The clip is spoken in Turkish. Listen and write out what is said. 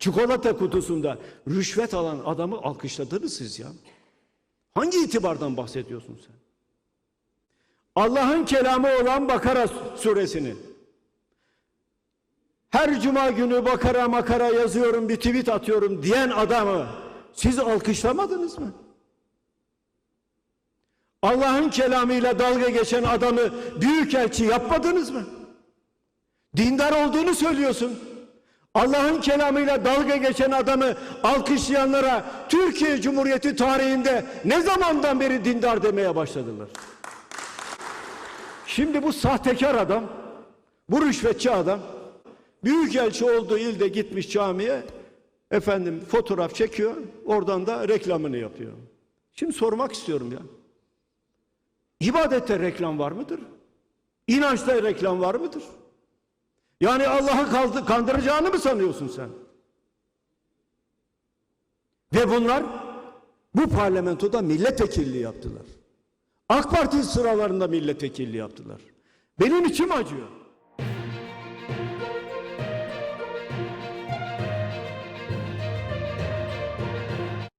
çikolata kutusunda rüşvet alan adamı alkışladınız siz ya. Hangi itibardan bahsediyorsun sen? Allah'ın kelamı olan Bakara suresini her cuma günü Bakara makara yazıyorum bir tweet atıyorum diyen adamı siz alkışlamadınız mı? Allah'ın kelamıyla dalga geçen adamı büyükelçi yapmadınız mı? Dindar olduğunu söylüyorsun. Allah'ın kelamıyla dalga geçen adamı alkışlayanlara Türkiye Cumhuriyeti tarihinde ne zamandan beri dindar demeye başladılar? Şimdi bu sahtekar adam, bu rüşvetçi adam büyükelçi olduğu ilde gitmiş camiye efendim fotoğraf çekiyor, oradan da reklamını yapıyor. Şimdi sormak istiyorum ya. İbadette reklam var mıdır? İnançta reklam var mıdır? Yani Allah'ı kandıracağını mı sanıyorsun sen? Ve bunlar bu parlamentoda milletvekilliği yaptılar. AK Parti sıralarında milletvekilliği yaptılar. Benim içim acıyor.